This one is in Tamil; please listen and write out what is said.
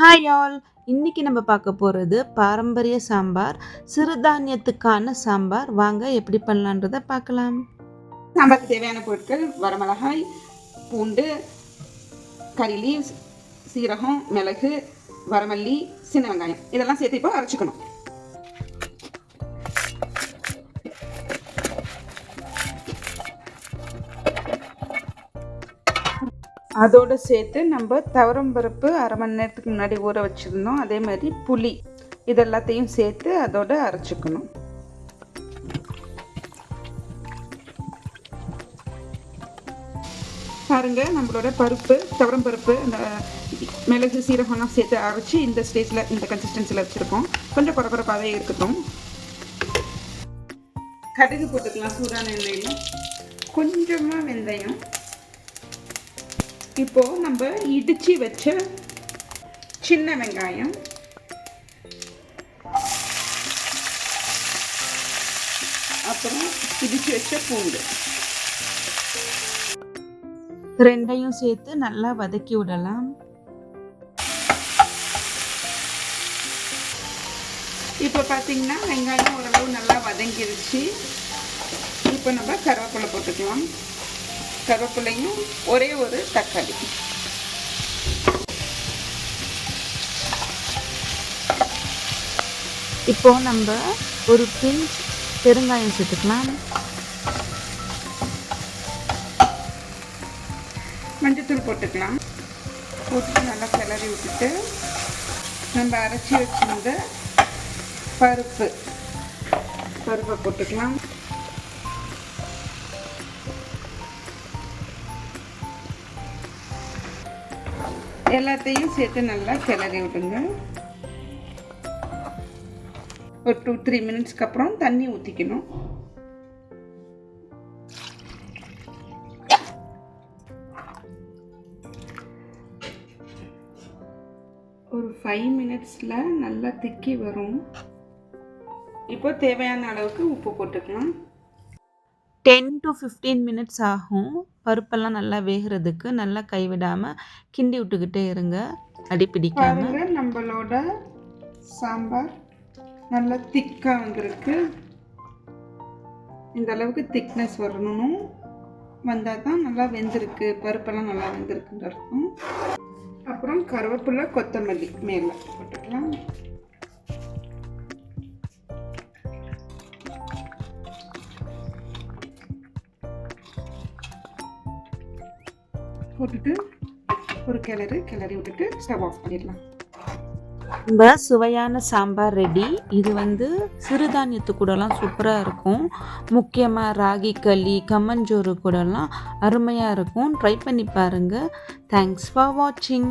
ஹாய் ஆல் இன்றைக்கி நம்ம பார்க்க போகிறது பாரம்பரிய சாம்பார் சிறுதானியத்துக்கான சாம்பார். வாங்க எப்படி பண்ணலான்றதை பார்க்கலாம். சாம்பாருக்கு தேவையான பொருட்கள் வரமிளகாய் பூண்டு கறி லீவ்ஸ் சீரகம் மிளகு வரமல்லி சின்ன வெங்காயம். இதெல்லாம் சேர்த்து இப்போ அரைச்சிக்கணும். அதோடு சேர்த்து நம்ம துவரம் பருப்பு அரை மணி நேரத்துக்கு முன்னாடி ஊற வச்சுருந்தோம். அதே மாதிரி புளி இதெல்லாத்தையும் சேர்த்து அதோடு அரைச்சிக்கணும். பாருங்க நம்மளோட பருப்பு துவரம் பருப்பு மிளகு சீரகம்லாம் சேர்த்து அரைச்சி இந்த ஸ்டேஜில் இந்த கன்சிஸ்டன்சியில் வச்சுருக்கோம். கொஞ்சம் குறக்குறப்பாகவே இருக்கட்டும். கடுகு போட்டுக்கலாம் சூடான எண்ணெயில். கொஞ்சமாக வெந்தயம் இப்போ நம்ம இடிச்சு வச்ச சின்ன வெங்காயம். அப்புறம் இடிச்சு வச்ச பூண்டு. ரெண்டையும் சேர்த்து நல்லா வதக்கி விடலாம். இப்போ பார்த்தீங்கன்னா வெங்காயம் ஓரளவு நல்லா வதங்கிருச்சு. இப்போ நம்ம கருவேப்பிலை போட்டுக்கலாம். கருவேப்பிலையும் ஒரே ஒரு தக்காளி. இப்போ நம்ம ஒரு பிஞ்ச் பெருங்காயம் சேர்த்துக்கலாம். மஞ்சத்தூள் போட்டுக்கலாம். போட்டுட்டு நல்லா கிளறி விட்டுட்டு நம்ம அரைச்சி வச்சிருந்த பருப்பு. பருப்பை போட்டுக்கலாம். எல்லாத்தையும் சேர்த்து நல்லா கிளறி விடுங்க. ஒரு டூ த்ரீ மினிட்ஸ்க்கு அப்புறம் தண்ணி ஊற்றிக்கணும் ஒரு ஃபைவ் மினிட்ஸில் நல்லா திக்கி வரும். இப்போ தேவையான அளவுக்கு உப்பு போட்டுக்கலாம். டென் டு ஃபிஃப்டீன் மினிட்ஸ் ஆகும். பருப்பெல்லாம் நல்லா வேகிறதுக்கு நல்லா கைவிடாமல் கிண்டி விட்டுக்கிட்டே இருங்க. அடி பிடிக்காம. நம்மளோட சாம்பார் நல்லா திக்காக வந்திருக்கு. இந்த அளவுக்கு திக்னஸ் வரணும் வந்தால் தான் நல்லா வெந்திருக்கு. பருப்பெல்லாம் நல்லா வெந்திருக்குன்னு அர்த்தம். அப்புறம் கருவேப்பிலை கொத்தமல்லி மேலே போட்டுக்கலாம். போட்டுட்டு ஒரு கிளறு கிளறி விட்டுட்டு ஸ்டவ் ஆஃப் பண்ணிடலாம். ரொம்ப சுவையான சாம்பார் ரெடி. இது வந்து சிறுதானியத்து கூடலாம் சூப்பராக இருக்கும். முக்கியமாக ராகி களி கம்மஞ்சோறு கூடலாம் அருமையாக இருக்கும். ட்ரை பண்ணி பாருங்கள் தேங்க்ஸ் ஃபார் வாட்சிங்